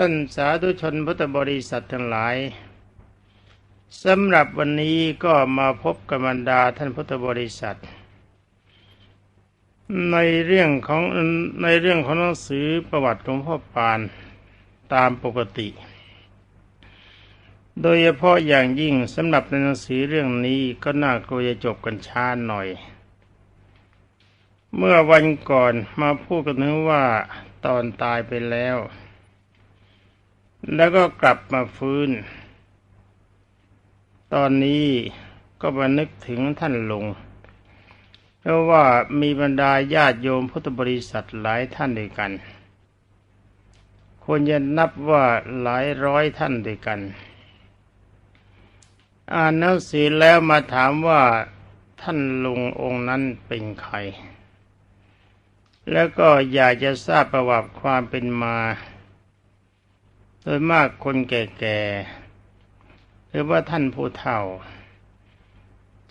ท่านสาธุชนพุทธบริษัททั้งหลายสำหรับวันนี้ก็มาพบกับบรรดาท่านพุทธบริษัท ในเรื่องของในเรื่องของหนังสือประวัติหลวงพ่อปานตามปกติ โดยเฉพาะอย่างยิ่งสำหรับในหนังสือเรื่องนี้ก็น่ากลัวจะจบกันช้าหน่อย เมื่อวันก่อนมาพูดกันถึงว่าตอนตายไปแล้ว แล้วก็กลับมาฟื้น ตอนนี้ก็มานึกถึงท่านลงเพราะว่ามีบรรดาญาติโยมพุทธบริษัทหลายท่านด้วยกันควรจะนับว่าหลายร้อยท่านด้วยกัน อ่านหนังสือแล้วมาถามว่าท่านลุงองค์นั้นเป็นใคร แล้วก็อยากจะทราบประวัติความเป็นมา ดยมากคนแก่ๆหรือว่าท่านผู้เฒ่า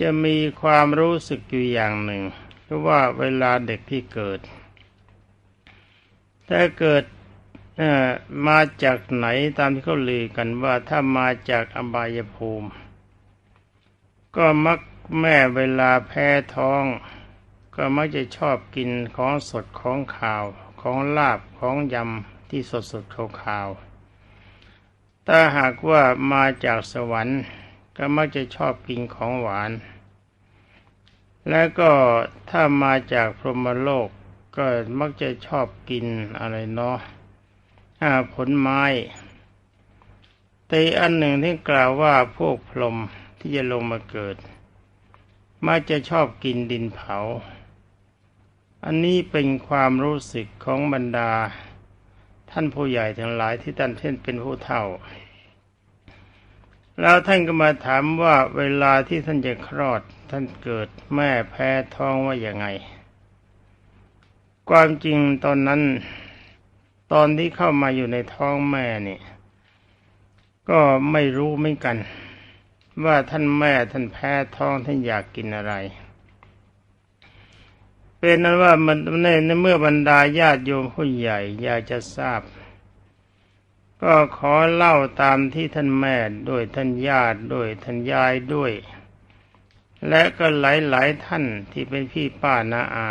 จะมีความรู้สึกอยู่อย่างหนึ่งคือว่าเวลาเด็กที่เกิด ถ้าเกิดมาจากไหนตามที่เขาลือกันว่าถ้ามาจากอบายภูมิ ก็มักแม่เวลาแพ้ท้อง ก็มักจะชอบกินของสดของข่าว ของลาบของยำที่สดสดขาวขาว ถ้าหากว่ามาจากสวรรค์ ก็มักจะชอบกินของหวาน และก็ถ้ามาจากพรหมโลกก็มักจะชอบกินอะไรเนาะผลไม้แต่อันหนึ่งที่กล่าวว่าพวกพรหมที่จะลงมาเกิด มักจะชอบกินดินเผา อันนี้เป็นความรู้สึกของบรรดา ท่านผู้ใหญ่ทั้งหลายที่ท่านเช่นเป็นผู้เฒ่า แล้วท่านก็มาถามว่าเวลาที่ท่านจะคลอด ท่านเกิดแม่แพ้ท้องว่าอย่างไง ความจริงตอนนั้น ตอนที่เข้ามาอยู่ในท้องแม่นี่ก็ไม่รู้เหมือนกัน ว่าท่านแม่ท่านแพ้ท้องท่านอยากกินอะไร เป็นนั้นว่ามันในเมื่อบรรดาญาติโยมผู้ใหญ่อยากจะทราบ ก็ขอเล่าตามที่ท่านแม่ด้วยท่านญาติด้วยท่านยายด้วย และก็หลายๆท่านที่เป็นพี่ป้านาอา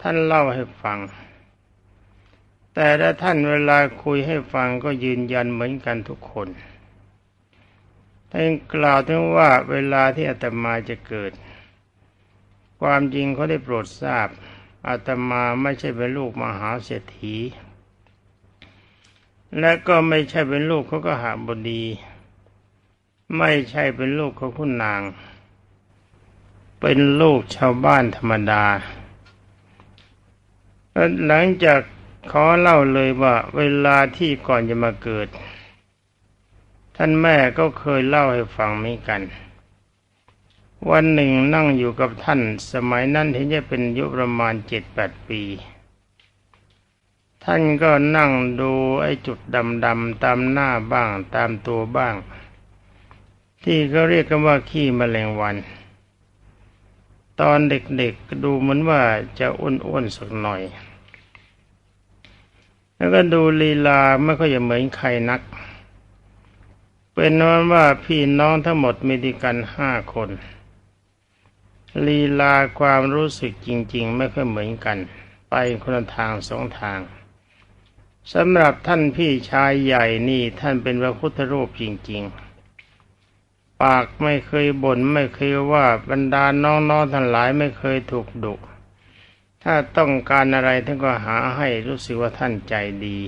ท่านเล่าให้ฟัง แต่ถ้าท่านเวลาคุยให้ฟังก็ยืนยันเหมือนกันทุกคนท่านกล่าวถึงว่าเวลาที่อาตมาจะเกิด ความจริงเขาได้โปรดทราบอาตมาไม่ใช่เป็นลูกมหาเศรษฐี และก็ไม่ใช่เป็นลูกเขาก็หาบดี ไม่ใช่เป็นลูกของคุณนาง เป็นลูกชาวบ้านธรรมดา หลังจากขอเล่าเลยว่าเวลาที่ก่อนจะมาเกิด ท่านแม่ก็เคยเล่าให้ฟังเหมือนกัน วันหนึ่งนั่งอยู่กับท่าน สมัยนั้นที่จะเป็นยุประมาณเจ็ดแปดปี ท่านก็นั่งดูไอ้จุดดำๆตามหน้าบ้างตามตัวบ้าง ที่เขาเรียกกันว่าขี้มแมลงวัน ตอนเด็กๆดูเหมือนว่าจะอ้วนๆสักหน่อย แล้วก็ดูลีลาไม่ค่อยจะเหมือนใครนัก เป็นนั้นว่าพี่น้องทั้งหมดมีดีกันห้าคน ลีลาความรู้สึกจริง ๆ ไม่ค่อยเหมือนกัน ไปคนทางสองทางสำหรับท่านพี่ชายใหญ่นี่ท่านเป็นพระพุทธรูปจริง ๆ ปากไม่เคยบน่นไม่เคยว่าบรรดาน้องๆทั้งหลายไม่เคยถูกดุถ้าต้องการอะไรท่านก็หาให้รู้สึกว่าท่านใจดี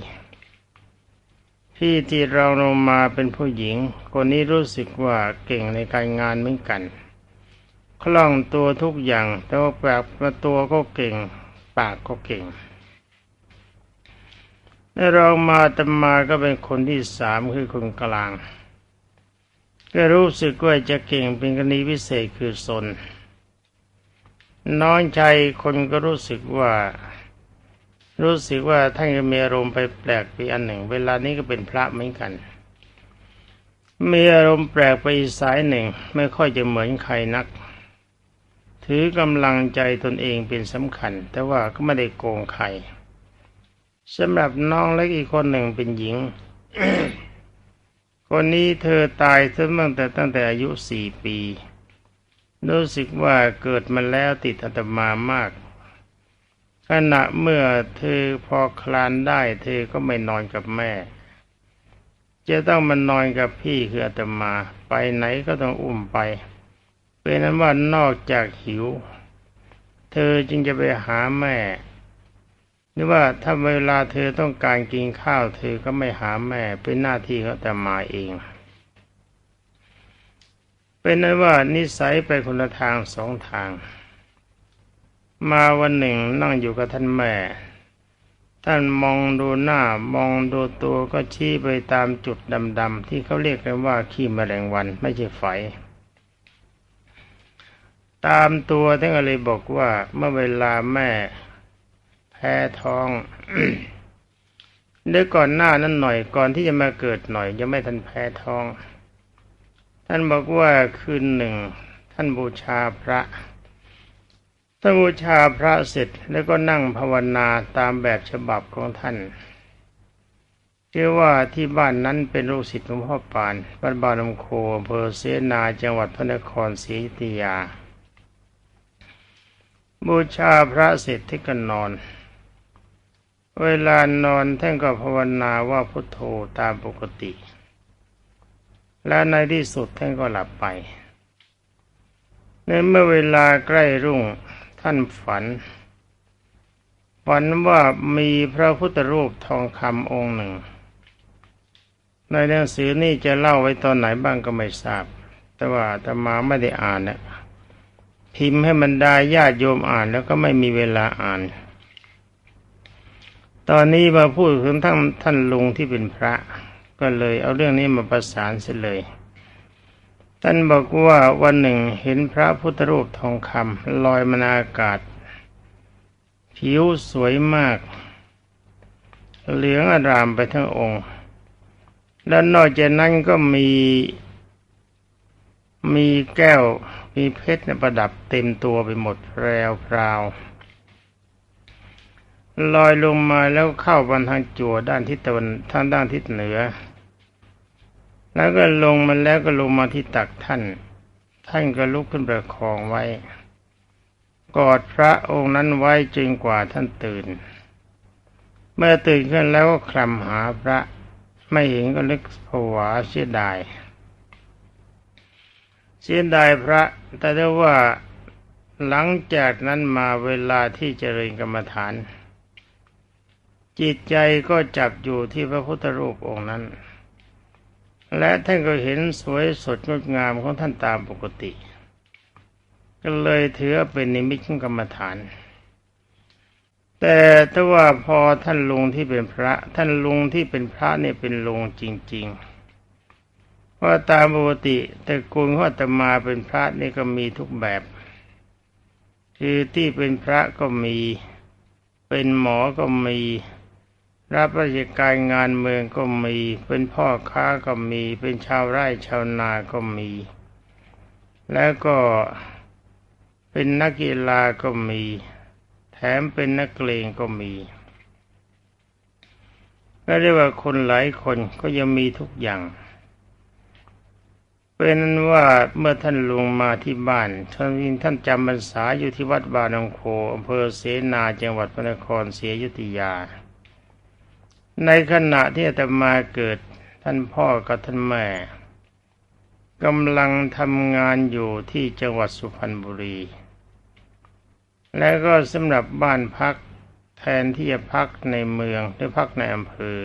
พี่ที่เราลงมาเป็นผู้หญิง คนนี้รู้สึกว่าเก่งในการงานเหมือนกัน คล่องตัวทุกอย่าง แต่ว่าแบบตัวก็เก่ง ปากก็เก่งแลเรามาตมาก็เป็นคนที่สามคือคนกลาง ก็รู้สึกว่าจะเก่งเป็นกรณีพิเศษคือสน น้องชายคนก็รู้สึกว่า รู้สึกว่าท่านจะมีอารมณ์ไปแปลกไปอันหนึ่ง เวลานี้ก็เป็นพระเหมือนกัน มีอารมณ์แปลกไปอีกสายหนึ่ง ไม่ค่อยจะเหมือนใครนัก ถือกำลังใจตนเองเป็นสำคัญ แต่ว่าก็ไม่ได้โกงใครสำหรับน้องเล็กอีกคนหนึ่งเป็นหญิง คนนี้เธอตายตั้งแต่ตั้งแต่อายุสี่ปีรู้สึกว่าเกิดมาแล้วติดอาตมามาก ขณะเมื่อเธอพอคลานได้ เธอก็ไม่นอนกับแม่ จะต้องมานอนกับพี่คืออาตมา ไปไหนก็ต้องอุ้มไป เป็นนั้นว่านอกจากหิว เธอจึงจะไปหาแม่หรือว่าถ้าเวลาเธอต้องการกินข้าว เธอก็ไม่หาแม่เป็นหน้าที่เขาแต่มาเอง เป็นนั้นว่านิสัยไปคนละทางสองทาง มาวันหนึ่งนั่งอยู่กับท่านแม่ ท่านมองดูหน้ามองดูตัวก็ชี้ไปตามจุดดำๆที่เขาเรียกกันว่าขี้แมลงวันไม่ใช่ไฟ ตามตัวท่านก็เลยบอกว่า เมื่อเวลาแม่ แพ้ท้องเดี๋ยวก่อนหน้านั้นหน่อยก่อนที่จะมาเกิดหน่อย ยังไม่ทันแพ้ท้อง ท่านบอกว่าคืนหนึ่ง ท่านบูชาพระท่านบูชาพระเสร็จแล้วก็นั่งภาวนาตามแบบฉบับของท่านเชื่อว่าที่บ้านนั้นเป็นลูกศิษย์หลวงพ่อปานบ้านบานลำโคอำเภอเสนาจังหวัดพระนครศรีอยุธยา บูชาพระเสร็จที่ก็นอน เวลานอนท่านก็ภาวนาว่าพุทโธตามปกติ และในที่สุดท่านก็หลับไปในเมื่อเวลาใกล้รุ่งท่านฝัน ฝันว่ามีพระพุทธรูปทองคำองค์หนึ่ง ในหนังสือนี่จะเล่าไว้ตอนไหนบ้างก็ไม่ทราบ แต่ว่าอาตมาไม่ได้อ่านนะ พิมพ์ให้บรรดาญาติโยมอ่านแล้วก็ไม่มีเวลาอ่าน ตอนนี้มาพูดถึงท่านท่านลุงที่เป็นพระ ก็เลยเอาเรื่องนี้มาประสานเสียเลย ท่านบอกว่าวันหนึ่งเห็นพระพุทธรูปทองคำลอยมาอากาศ ผิวสวยมาก เหลืองอารามไปทั้งองค์ แล้วนอกจากนั้นก็มีมีแก้ว มีเพชรเนี่ยประดับเต็มตัวไปหมดแพรวพราวลอยลงมาแล้วเข้าบนทางจั่วด้านทิศตะวันทางด้านทิศเหนือ แล้วก็ลงมาแล้วก็ลงมาที่ตักท่าน ท่านก็ลุกขึ้นประคองไว้ กอดพระองค์นั้นไว้จนกว่าท่านตื่น เมื่อตื่นขึ้นแล้วก็คลำหาพระไม่เห็นก็นึกผวาเสียดาย เสียดายพระ แต่ได้ว่าหลังจากนั้นมาเวลาที่เจริญกรรมฐาน จิตใจก็จับอยู่ที่พระพุทธรูปองค์นั้น และท่านก็เห็นสวยสดงดงามของท่านตามปกติ ก็เลยถือเป็นนิมิตของกรรมฐาน แต่ถ้าว่าพอท่านลุงที่เป็นพระ ท่านลุงที่เป็นพระเนี่ยเป็นลุงจริง ๆ เพราตามปกติแต่กุลข้อตมาเป็นพระนี่ก็มีทุกแบบ คือที่เป็นพระก็มี เป็นหมอก็มี รับราชการงานเมืองก็มี เป็นพ่อค้าก็มี เป็นชาวไร่ชาวนาก็มี แล้วก็เป็นนักกีฬาก็มี แถมเป็นนักเลงก็มีก็เรียกว่าคนหลายคนก็ยังมีทุกอย่าง เป็นนั้นว่าเมื่อท่านลุงมาที่บ้านท่านวินท่านจำพรรษาอยู่ที่วัดบานองโคอำเภอเสนาจังหวัดพระนครศรีอยุธยา ในขณะที่อาตมาเกิดท่านพ่อกับท่านแม่กำลังทำงานอยู่ที่จังหวัดสุพรรณบุรี และก็สำหรับบ้านพักแทนที่จะพักในเมืองหรือพักในอำเภอ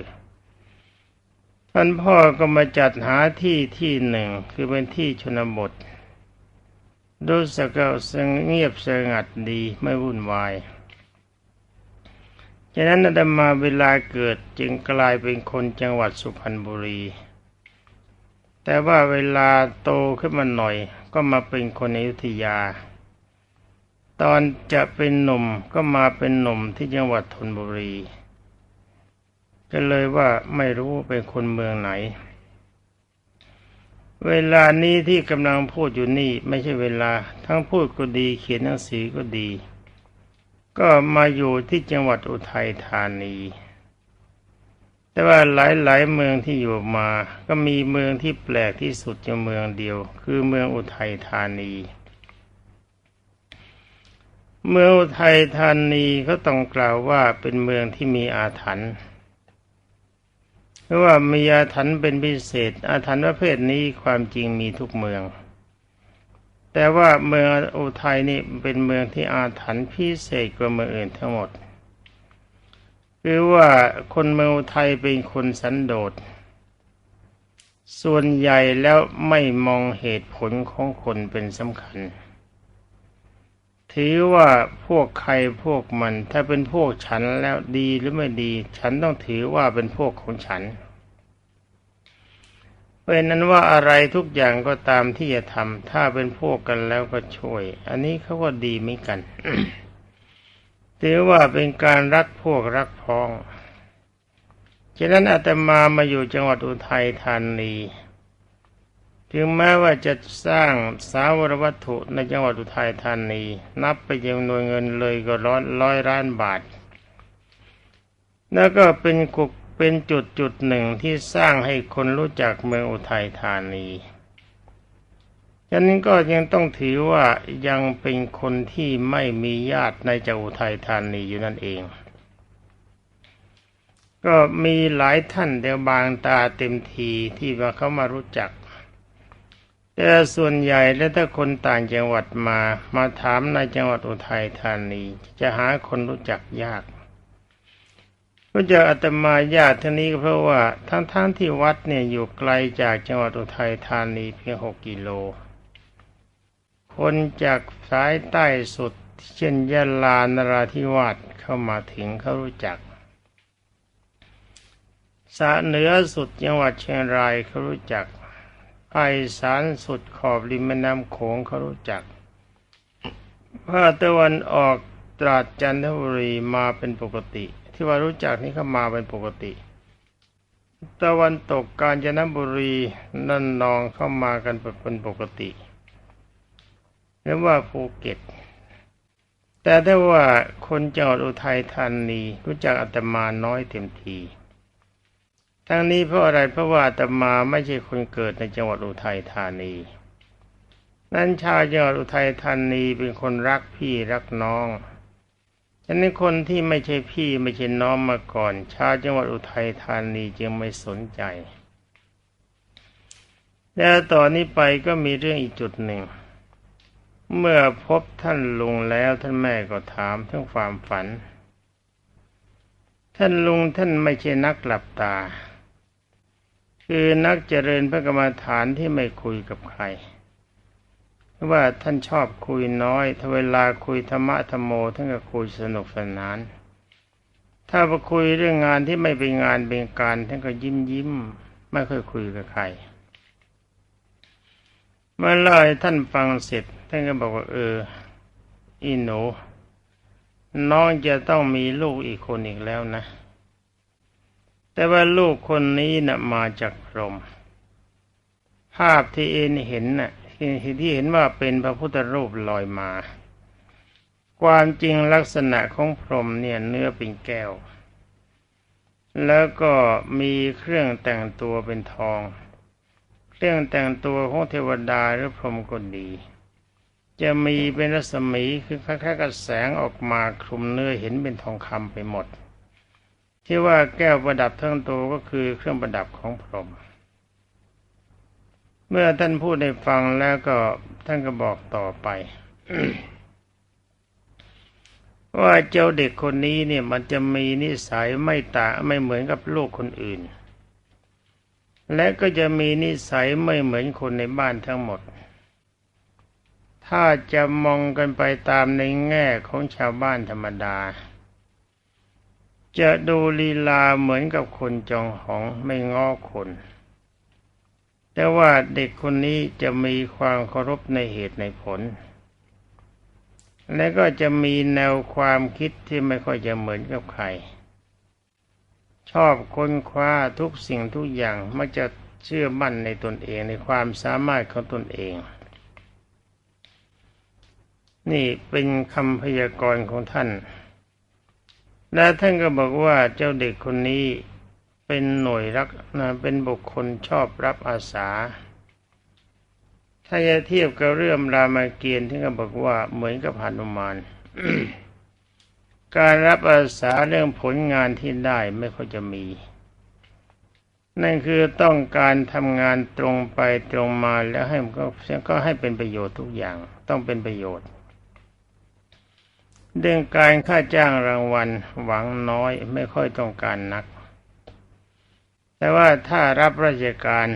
ท่านพ่อก็มาจัดหาที่ที่หนึ่งคือเป็นที่ชนบทดูสกสงเงียบสงัดดีไม่วุ่นวายฉะนั้นอาตมาเวลาเกิดจึงกลายเป็นคนจังหวัดสุพรรณบุรี แต่ว่าเวลาโตขึ้นมาหน่อย ก็มาเป็นคนอยุธยา ตอนจะเป็นหนุ่มก็มาเป็นหนุ่มที่จังหวัดธนบุรี ก็เลยว่าไม่รู้เป็นคนเมืองไหน เวลานี้ที่กำลังพูดอยู่นี่ไม่ใช่เวลา ทั้งพูดก็ดี เขียนหนังสือก็ดี ก็มาอยู่ที่จังหวัดอุทัยธานี แต่ว่าหลายๆเมืองที่อยู่มา ก็มีเมืองที่แปลกที่สุดอยู่เมืองเดียว คือเมืองอุทัยธานีเมืองอุทัยธานีก็ต้องกล่าวว่าเป็นเมืองที่มีอาถรรพ์ ราะว่ามีอาถรรพ์เป็นพิเศษ อาถรรพ์ประเภทนี้ความจริงมีทุกเมือง แต่ว่าเมืองอุทัยนี่เป็นเมืองที่อาถรรพ์พิเศษกว่าเมืองอื่นทั้งหมดคือว่าคนเมืองอุทัยเป็นคนสันโดษส่วนใหญ่แล้วไม่มองเหตุผลของคนเป็นสำคัญ ถือว่าพวกใครพวกมัน ถ้าเป็นพวกฉันแล้วดีหรือไม่ดี ฉันต้องถือว่าเป็นพวกของฉันเพราะนั้นว่าอะไรทุกอย่างก็ตามที่จะทำถ้าเป็นพวกกันแล้วก็ช่วย อันนี้เขาก็ดีไม่กันถือว่าเป็นการรักพวกรักพ้องฉะนั้นอาตมามาอยู่จังหวัดอุทัยธานี ถึงแม้ว่าจะสร้างสาวรวัตถุในจังหวัดอุทัยธานี นับไปจำนวนเงินเลยก็ร้อยร้อยล้านบาท แล้วก็เป็นกุกเป็นจุดจุดหนึ่งที่สร้างให้คนรู้จักเมืองอุทัยธานีฉะนั้นก็ยังต้องถือว่ายังเป็นคนที่ไม่มีญาติในจังหวัดไทยธานีอยู่นั่นเอง ก็มีหลายท่านเดียวบางตาเต็มทีที่มาเขามารู้จัก แต่ส่วนใหญ่แล้วถ้าคนต่างจังหวัดมา มาถามในจังหวัดอุทัยธานี จะหาคนรู้จักยากรู้จักอาตมาญาติท่านี้ก็เพราะว่าทั้งๆทที่วัดเนี่ยอยู่ไกลจากจังหวัดอุทัยธานีเพียงหกกิโล คนจากสายใต้สุดเช่นยะลานราธิวาสเข้ามาถึงเขารู้จักสาเหนือสุดจังหวัดเชียงรายเขารู้จัก ภาคสานสุดขอบริมแม่น้ำโขงเขารู้จักภาคตะวันออกตราดจันทบุรีมาเป็นปกติ ที่ว่ารู้จักนี่เขามาเป็นปกติ ตะวันตกกาญจนบุรีนั่นนองเข้ามากันเป็นปกติหรือว่าภูเก็ต แต่ถ้าว่าคนจังหวัดอุทัยธานีรู้จักอาตมาน้อยเต็มที ทั้งนี้เพราะอะไรเพราะว่าตมาไม่ใช่คนเกิดในจังหวัดอุทัยธานี นั้นชาวจังหวัดอุทัยธานีเป็นคนรักพี่รักน้องฉะนั้นคนที่ไม่ใช่พี่ไม่ใช่น้องมาก่อน ชาวจังหวัดอุทัยธานีจึงไม่สนใจ แล้วต่อนนี้ไปก็มีเรื่องอีกจุดหนึ่ง เมื่อพบท่านลุงแล้วท่านแม่ก็ถามถึงความฝัน ท่านลุงท่านไม่ใช่นักหลับตา คือนักเจริญพระกรรมฐานที่ไม่คุยกับใครเพราะว่าท่านชอบคุยน้อยถ้าเวลาคุยธรรมะธรรมโมท่านก็คุยสนุกสนาน ถ้าไปคุยเรื่องงานที่ไม่เป็นงานเป็นการท่านก็ยิ้มยิ้มไม่ค่อยคุยกับใครเมื่อเล่าให้ท่านฟังเสร็จท่านก็บอกว่า เออ อีหนูน้องจะต้องมีลูกอีกคนอีกแล้วนะ แต่ว่าลูกคนนี้นะ่ะมาจากพรหมภาพที่เอ็นเห็นนะ่ะที่เห็นว่าเป็นพระพุทธรูปลอยมา ความจริงลักษณะของพรหมเนี่ยเนื้อเป็นแก้ว แล้วก็มีเครื่องแต่งตัวเป็นทอง เครื่องแต่งตัวของเทวดาหรือพรหมก็ดี จะมีเป็นรัศมีคือคล้ายๆกับแสงออกมาคลุมเนื้อเห็นเป็นทองคำไปหมด ที่ว่าแก้วประดับทั้งตัวก็คือเครื่องประดับของพรหมเมื่อท่านพูดได้ฟังแล้วก็ท่านก็บอกต่อไปว่าเจ้าเด็กคนนี้เนี่ยมันจะมีนิสัยไม่ต่างไม่เหมือนกับลูกคนอื่น และก็จะมีนิสัยไม่เหมือนคนในบ้านทั้งหมด ถ้าจะมองกันไปตามในแง่ของชาวบ้านธรรมดา จะดูลีลาเหมือนกับคนจองหองไม่ง้อคน แต่ว่าเด็กคนนี้จะมีความเคารพในเหตุในผล และก็จะมีแนวความคิดที่ไม่ค่อยจะเหมือนกับใคร ชอบค้นคว้าทุกสิ่งทุกอย่างมักจะเชื่อมั่นในตนเองในความสามารถของตนเอง นี่เป็นคำพยากรณ์ของท่าน และท่านก็บอกว่าเจ้าเด็กคนนี้เป็นหน่วยรักนะเป็นบุคคลชอบรับอาสา ถ้าจะเทียบกับเรื่องรามเกียรติ์ที่เขาบอกว่าเหมือนกับหนุมานการรับอาสาเรื่องผลงานที่ได้ไม่ค่อยจะมี นั่นคือต้องการทำงานตรงไปตรงมาแล้วให้มันก็ก็ให้เป็นประโยชน์ทุกอย่างต้องเป็นประโยชน์ เรื่องการค่าจ้างรางวัลหวังน้อยไม่ค่อยต้องการนัก แต่ว่าถ้ารับราชการ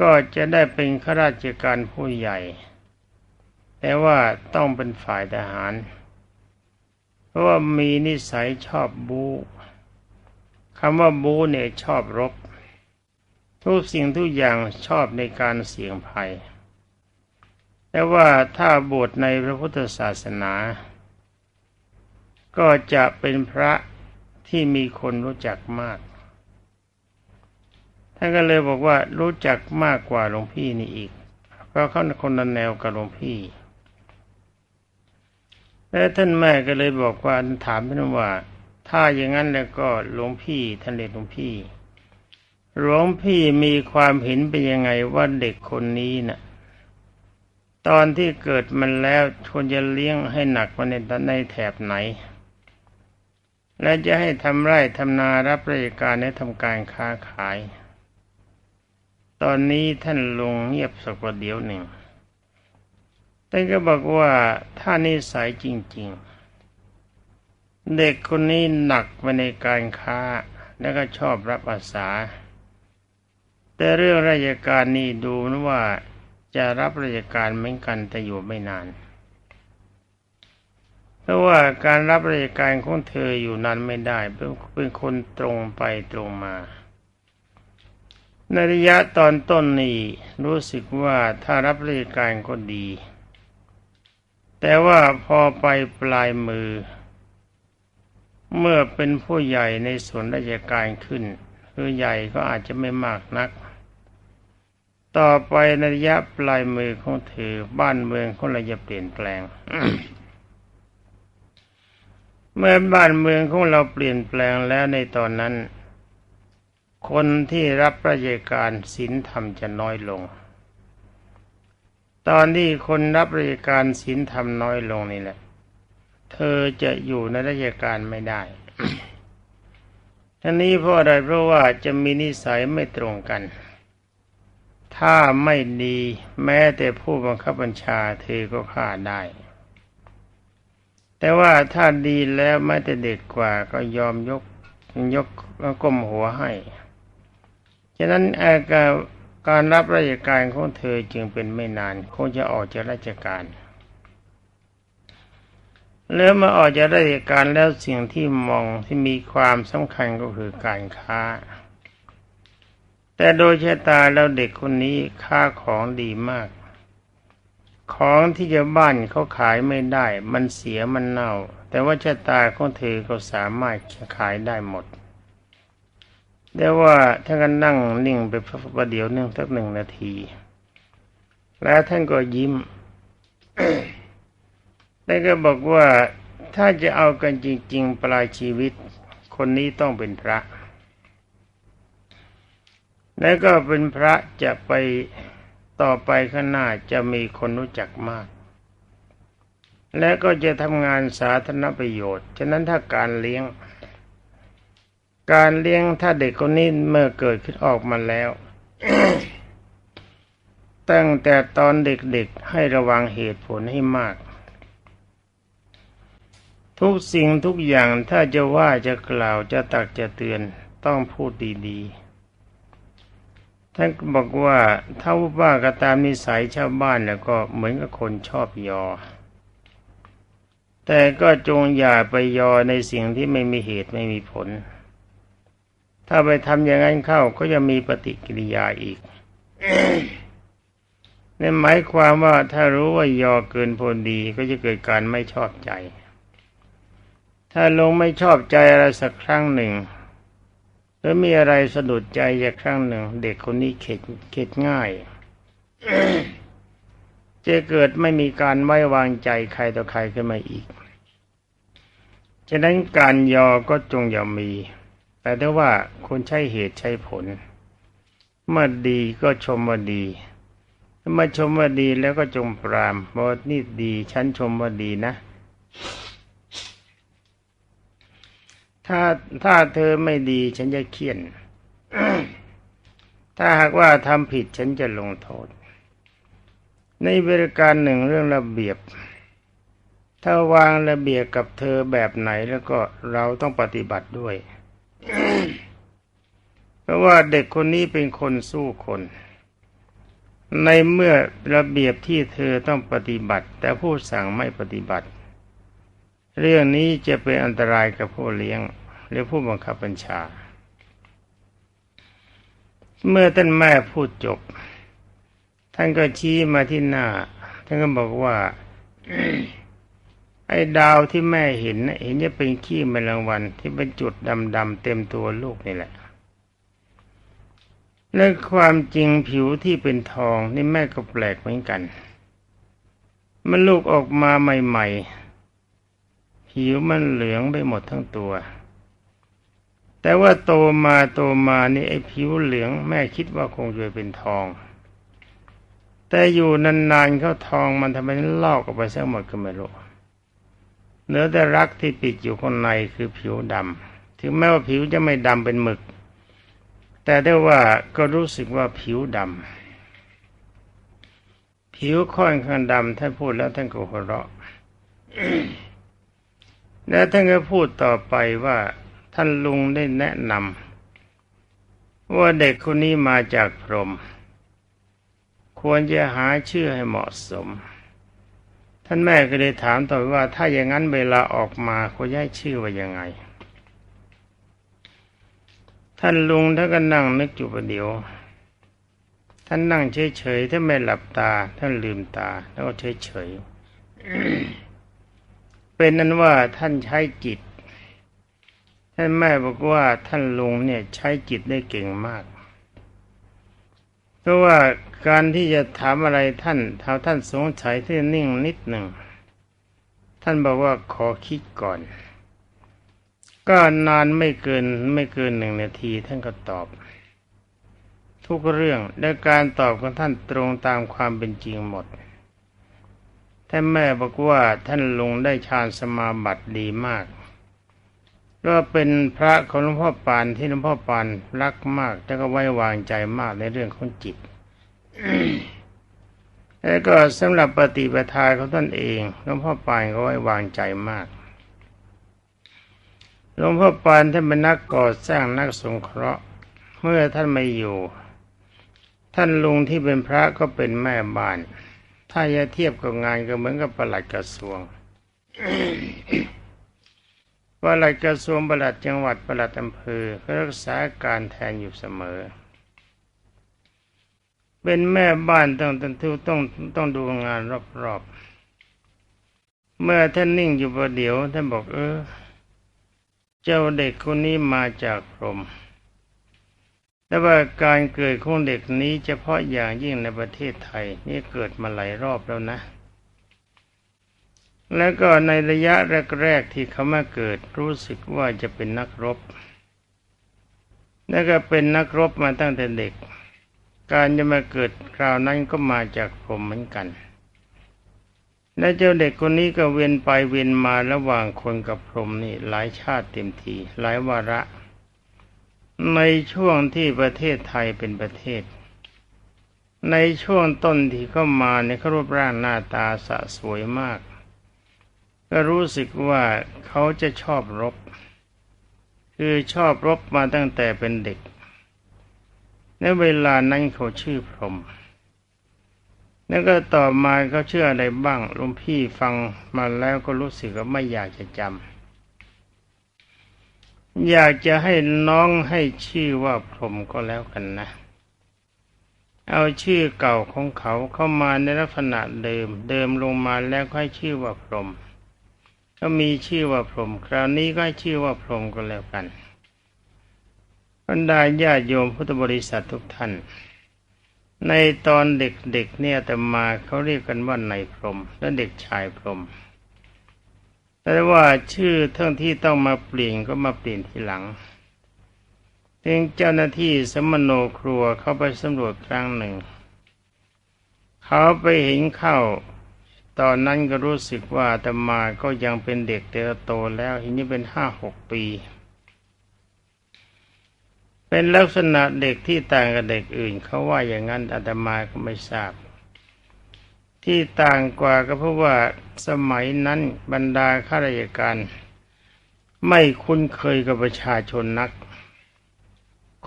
ก็จะได้เป็นข้าราชการผู้ใหญ่ แต่ว่าต้องเป็นฝ่ายทหาร เพราะว่ามีนิสัยชอบบูคำว่าบูเนี่ยชอบรบ ทุกสิ่งทุกอย่างชอบในการเสี่ยงภัย แต่ว่าถ้าบวชในพระพุทธศาสนา ก็จะเป็นพระที่มีคนรู้จักมาก ท่านก็เลยบอกว่ารู้จักมากกว่าหลวงพี่นี่อีก เพราะเขาคนละแนวกับหลวงพี่ แล้วท่านแม่ก็เลยบอกว่าถามท่านว่า ถ้าอย่างนั้นแล้วก็หลวงพี่ท่านเรียกหลวงพี่หลวงพี่มีความเห็นเป็นยังไงว่าเด็กคนนี้นะ่ะ ตอนที่เกิดมันแล้วควรจะเลี้ยงให้หนักมาในในแถบไหน และจะให้ทำไร่ทำนารับราชการและทำการค้าขาย ตอนนี้ท่านลุงเงียบสักประเดี๋ยวหนึ่งท่านก็บอกว่าถ้านิสัยจริง ๆ เด็กคนนี้หนักไปในการค้า แล้วก็ชอบรับอาสา แต่เรื่องราชการนี่ดูนะว่า จะรับราชการเหมือนกันแต่อยู่ไม่นาน เพราะว่าการรับราชการของเธออยู่นานไม่ได้เป็นคนตรงไปตรงมาในระยะตอนต้นนี่รู้สึกว่าถ้ารับราชการก็ดี แต่ว่าพอไปปลายมือ เมื่อเป็นผู้ใหญ่ในส่วนราชการขึ้นคือใหญ่ก็อาจจะไม่มากนัก ต่อไปในระยะปลายมือของเธอบ้านเมืองของเราจะเปลี่ยนแปลง เมื่อบ้านเมืองของเราเปลี่ยนแปลงแล้วในตอนนั้น คนที่รับราชการศีลธรรมจะน้อยลง ตอนที่คนรับราชการศีลธรรมน้อยลงนี่แหละ เธอจะอยู่ในราชการไม่ได้ทั้งนี้เพราะอะไรเพราะว่าจะมีนิสัยไม่ตรงกัน ถ้าไม่ดีแม้แต่ผู้บังคับบัญชาเธอก็ฆ่าได้ แต่ว่าถ้าดีแล้วแม้แต่เด็กกว่าก็ยอมยกยกก้มหัวให้ ฉะนั้นอาการการรับราชการของเธอจึงเป็นไม่นาน คงจะออกจากราชการแล้วมาออกจากราชการแล้วสิ่งที่มองที่มีความสำคัญก็คือการค้า แต่โดยชะตาแล้วเด็กคนนี้ค่าของดีมาก ของที่จะบ้านเขาขายไม่ได้ มันเสียมันเน่า แต่ว่าชะตาของเธอก็สามารถขายได้หมดได้ว่าท่านก็นั่งนิ่งไปประเดี๋ยวนึงสักหนึ่งนาที แล้วท่านก็ยิ้มแล้วก็บอกว่าถ้าจะเอากันจริง ๆ ปลายชีวิต คนนี้ต้องเป็นพระ แล้วก็เป็นพระจะไปต่อไปข้างหน้าจะมีคนรู้จักมาก และก็จะทำงานสาธารณประโยชน์ ฉะนั้นถ้าการเลี้ยง การเลี้ยงถ้าเด็กคนนี้เมื่อเกิดขึ้นออกมาแล้ว ตั้งแต่ตอนเด็กๆให้ระวังเหตุผลให้มาก ทุกสิ่งทุกอย่างถ้าจะว่าจะกล่าวจะตักจะเตือนต้องพูดดีๆ ท่านบอกว่าถ้าว่าก็ตามนิสัยชาวบ้านแล้วก็เหมือนกับคนชอบยอ แต่ก็จงอย่าไปยอในสิ่งที่ไม่มีเหตุไม่มีผล ถ้าไปทำอย่างนั้นเข้าก็จะมีปฏิกิริยาอีกนั่นหมายความว่าถ้ารู้ว่ายอเกินพอดีก็จะเกิดการไม่ชอบใจ ถ้าลงไม่ชอบใจอะไรสักครั้งหนึ่ง หรือมีอะไรสะดุดใจจากครั้งหนึ่ง เด็กคนนี้เข็ดเข็ดง่ายจะเกิดไม่มีการไว้วางใจใครต่อใครขึ้นมาอีก ฉะนั้นการยอก็จงอย่ามี แต่ได้ว่าคนใช้เหตุใช้ผล เมื่อดีก็ชมว่าดีเมื่อชมว่าดีแล้วก็จงปรามบอกนี่ดี ฉันชมว่าดีนะ ถ้าถ้าเธอไม่ดีฉันจะเคี่ยน ถ้าหากว่าทำผิดฉันจะลงโทษ ในบริการหนึ่งเรื่องระเบียบ ถ้าวางระเบียบกับเธอแบบไหนแล้วก็เราต้องปฏิบัติด้วย เพราะว่าเด็กคนนี้เป็นคนสู้คน ในเมื่อระเบียบที่เธอต้องปฏิบัติ แต่ผู้สั่งไม่ปฏิบัติ เรื่องนี้จะเป็นอันตรายกับผู้เลี้ยง หรือผู้บังคับบัญชา เมื่อท่านแม่พูดจบ ท่านก็ชี้มาที่หน้า ท่านก็บอกว่า ไอ้ดาวที่แม่เห็นเห็นจะเป็นขี้แมลงวันที่เป็นจุดดำๆเต็มตัวลูกนี่แหละและความจริงผิวที่เป็นทองนี่แม่ก็แปลกเหมือนกัน มันลูกออกมาใหม่ๆ ผิวมันเหลืองไปหมดทั้งตัว แต่ว่าโตมาโตมานี่ไอ้ผิวเหลืองแม่คิดว่าคงจะเป็นทอง แต่อยู่นานๆเข้าทองมันทำไมลอกออกไปซะหมดก็ไม่รู้เหลือแต่รักที่ปิดอยู่ข้างในคือผิวดำถึงแม้ว่าผิวจะไม่ดำเป็นหมึก แต่ได้ว่าก็รู้สึกว่าผิวดำผิวค่อนข้างดำท่านพูดแล้วท่านก็หัวเราะ แล้วท่านก็พูดต่อไปว่าท่านลุงได้แนะนำว่าเด็กคนนี้มาจากพรหมควรจะหาชื่อให้เหมาะสม ท่านแม่ก็เลยถามต่อว่า ถ้าอย่างนั้นเวลาออกมาควรจะให้ชื่อว่ายังไง ท่านลุงท่านก็นั่งนึกอยู่ประเดี๋ยว ท่านนั่งเฉยๆท่านไม่หลับตา ท่านลืมตา แล้วก็เฉยๆ เป็นนั้นว่าท่านใช้จิต ท่านแม่บอกว่าท่านลุงเนี่ยใช้จิตได้เก่งมาก เพราะว่าการที่จะถามอะไรท่านถ้าท่านสงสัยที่นิ่งนิดหนึ่ง ท่านบอกว่าขอคิดก่อน ก็นานไม่เกินไม่เกินหนึ่งนาทีท่านก็ตอบ ทุกเรื่องและการตอบของท่านตรงตามความเป็นจริงหมด ท่านแม่บอกว่าท่านลุงได้ฌานสมาบัติดีมากก็เป็นพระของหลวงพ่อปานที่หลวงพ่อปานรักมากแล้วก็ไว้วางใจมากในเรื่องของจิตแล้วก็สำหรับปฏิปทาของท่านเองหลวงพ่อปานก็ไว้วางใจมากหลวงพ่อปานท่านเป็นนักก่อสร้างนักสงเคราะห์ เมื่อท่านไม่อยู่ ท่านลุงที่เป็นพระก็เป็นแม่บ้าน ถ้าจะเทียบกับงานก็เหมือนกับประหลัดกระทรวงประหลัดกระทรวงประหลัดจังหวัดประหลัดอำเภอรักษาการแทนอยู่เสมอ เป็นแม่บ้านต้องต้องต้องต้องดูงานรอบๆ เมื่อท่านนิ่งอยู่ประเดี๋ยวท่านบอกเออ เจ้าเด็กคนนี้มาจากพรม แต่ว่าการเกิดของเด็กนี้เฉพาะอย่างยิ่งในประเทศไทยนี่เกิดมาหลายรอบแล้วนะ แล้วก็ในระยะแรกๆที่เขามาเกิดรู้สึกว่าจะเป็นนักรบ แล้วก็เป็นนักรบมาตั้งแต่เด็ก การจะมาเกิดคราวนั้นก็มาจากผมเหมือนกัน และเจ้าเด็กคนนี้ก็เวียนไปเวียนมาระหว่างคนกับพรมนี่หลายชาติเต็มทีหลายวาระ ในช่วงที่ประเทศไทยเป็นประเทศ ในช่วงต้นที่เข้ามาเนี่ยเขารูปร่างหน้าตาสะสวยมาก ก็รู้สึกว่าเขาจะชอบรบ คือชอบรบมาตั้งแต่เป็นเด็ก ในเวลานั้นเขาชื่อพรหมแล้วก็ต่อมาเขาชื่ออะไรบ้างลุงพี่ฟังมาแล้วก็รู้สึกว่าไม่อยากจะจำ อยากจะให้น้องให้ชื่อว่าพรหมก็แล้วกันนะ เอาชื่อเก่าของเขาเข้ามาในลักษณะเดิม เดิมลงมาแล้วค่อยชื่อว่าพรหมก็มีชื่อว่าพรหมคราวนี้ก็ชื่อว่าพรหมก็แล้วกันบรรดาญาติโยมพุทธบริษัททุกท่าน ในตอนเด็กๆเนี่ยแต่มาเขาเรียกกันว่านายพรหมและเด็กชายพรหม แต่ว่าชื่อทั้งที่ต้องมาเปลี่ยนก็มาเปลี่ยนทีหลังถึงเจ้าหน้าที่สมโนครัวเข้าไปสำรวจครั้งหนึ่ง เขาไปเห็นเข้า ตอนนั้นก็รู้สึกว่าอาตมาก็ยังเป็นเด็กแต่โตแล้วทีนี้เป็นห้าหกปี เป็นลักษณะเด็กที่ต่างกับเด็กอื่น เขาว่าอย่างนั้นอาตมาก็ไม่ทราบ ที่ต่างกว่าก็เพราะว่าสมัยนั้นบรรดาข้าราชการ ไม่คุ้นเคยกับประชาชนนัก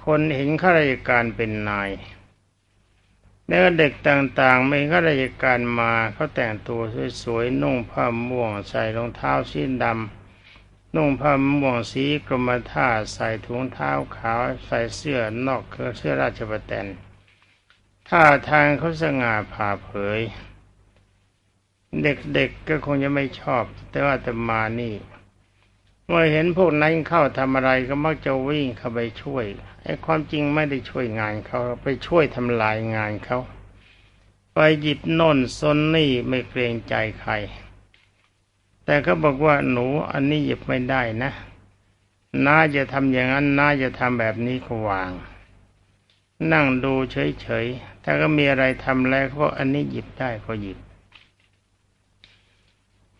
คนเห็นข้าราชการเป็นนายแล้วเด็กต่างๆไม่ข้าราชการมาเขาแต่งตัวสวยๆนุ่งผ้าม่วง ใส่รองเท้าสีดำนุ่งผ้าม่วงสีกรมท่าใส่ถุงเท้าขาว ใส่เสื้อนอกเครือเสื้อราชปรแตนท่าทางเขาสง่าผ่าเผย เด็กๆก็คงจะไม่ชอบ แต่ว่าแต่มานี่เมื่อเห็นพวกนั้นเข้าทำอะไรก็มักจะวิ่งเข้าไปช่วยไอ้ความจริงไม่ได้ช่วยงานเขาไปช่วยทำลายงานเขาไปหยิบโน่นซนนี่ไม่เกรงใจใคร แต่เขาบอกว่าหนูอันนี้หยิบไม่ได้นะน้าจะทำอย่างนั้นน้าจะทำแบบนี้ก็วาง นั่งดูเฉยๆถ้าก็มีอะไรทำแล้วเขาบอกอันนี้หยิบได้ก็หยิบ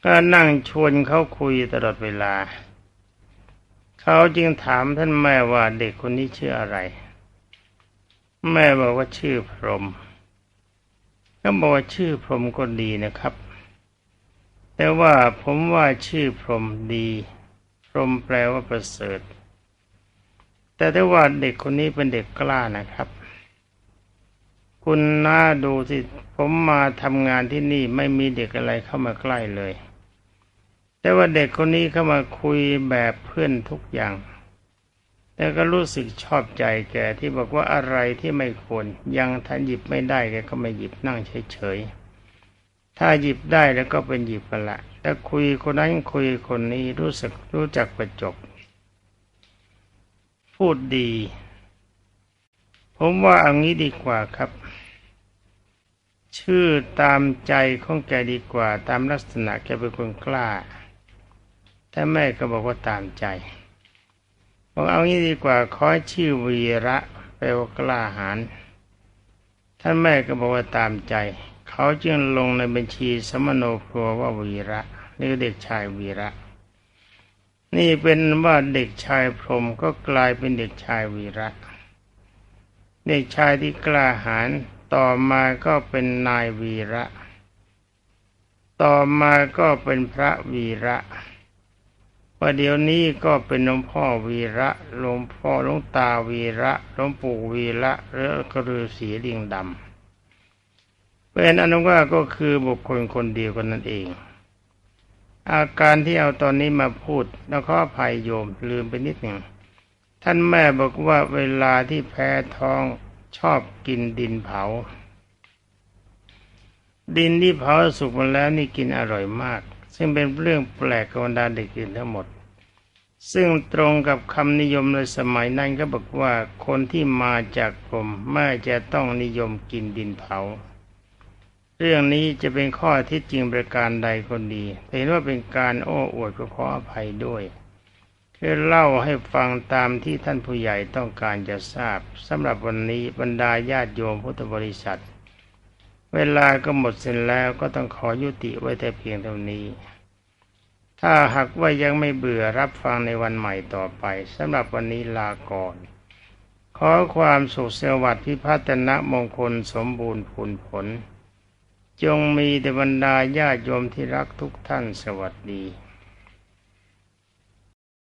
ก็นั่งชวนเขาคุยตลอดเวลา เขาจึงถามท่านแม่ว่าเด็กคนนี้ชื่ออะไร แม่บอกว่าชื่อพรมก็บอกว่าชื่อพรมก็ดีนะครับ แต่ว่าผมว่าชื่อพรมดี พรมแปลว่าประเสริฐ แต่ถ้ว่าเด็กคนนี้เป็นเด็กกล้านะครับ คุณน้าดูสิ ผมมาทำงานที่นี่ไม่มีเด็กอะไรเข้ามาใกล้เลย แต่ว่าเด็กคนนี้เข้ามาคุยแบบเพื่อนทุกอย่าง แต่ก็รู้สึกชอบใจแกที่บอกว่าอะไรที่ไม่ควร ยังท่านหยิบไม่ได้แกก็ไม่หยิบนั่งเฉยๆ ถ้าหยิบได้แล้วก็เป็นหยิบกันละแต่คุยคนนั้นคุยคนนี้รู้สึกรู้จักประจบ พูดดี ผมว่าเอางี้ดีกว่าครับ ชื่อตามใจของแกดีกว่า ตามลักษณะแกเป็นคนกล้า แต่แม่ก็บอกว่าตามใจบอกเอางี้ดีกว่าขอชื่อวีระแปลว่ากล้าหาญท่านแม่ก็บอกว่าตามใจ เขาจึงลงในบัญชีสมโนครัวว่าวีระนี่เด็กชายวีระ นี่เป็นว่าเด็กชายพรมก็กลายเป็นเด็กชายวีระ เด็กชายที่กล้าหาญต่อมาก็เป็นนายวีระ ต่อมาก็เป็นพระวีระ ว่าเดี๋ยวนี้ก็เป็นหลวงพ่อวีระหลวงพ่อหลวงตาวีระหลวงปู่วีระแล้วก็ฤาษีลิงดำเป็นอนุว่าก็คือบุคคลคนเดียวกันนั่นเอง อาการที่เอาตอนนี้มาพูดแล้วก็ภัยโยมลืมไปนิดหนึ่งท่านแม่บอกว่าเวลาที่แพ้ท้องชอบกินดินเผา ดินที่เผาสุกมาแล้วนี่กินอร่อยมาก ซึ่งเป็นเรื่องแปลกกับบรรดาเด็กอื่นทั้งหมด ซึ่งตรงกับคำนิยมในสมัยนั้นก็บอกว่าคนที่มาจากกรมไม่จะต้องนิยมกินดินเผา เรื่องนี้จะเป็นข้อที่จริงประการใดคนดีเห็นว่าเป็นการโอ้อวดก็ขออภัยด้วยคือเล่าให้ฟังตามที่ท่านผู้ใหญ่ต้องการจะทราบสำหรับวันนี้บรรดาญาติโยมพุทธบริษัท เวลาก็หมดเสร็จแล้วก็ต้องขอยุติไว้แต่เพียงเท่านี้ ถ้าหากว่ายังไม่เบื่อรับฟังในวันใหม่ต่อไปสำหรับวันนี้ลาก่อน ขอความสุขสวัสดิ์พิพัฒนะมงคลสมบูรณ์ผลผล จงมีแต่บรรดาญาโยมที่รักทุกท่านสวัสดี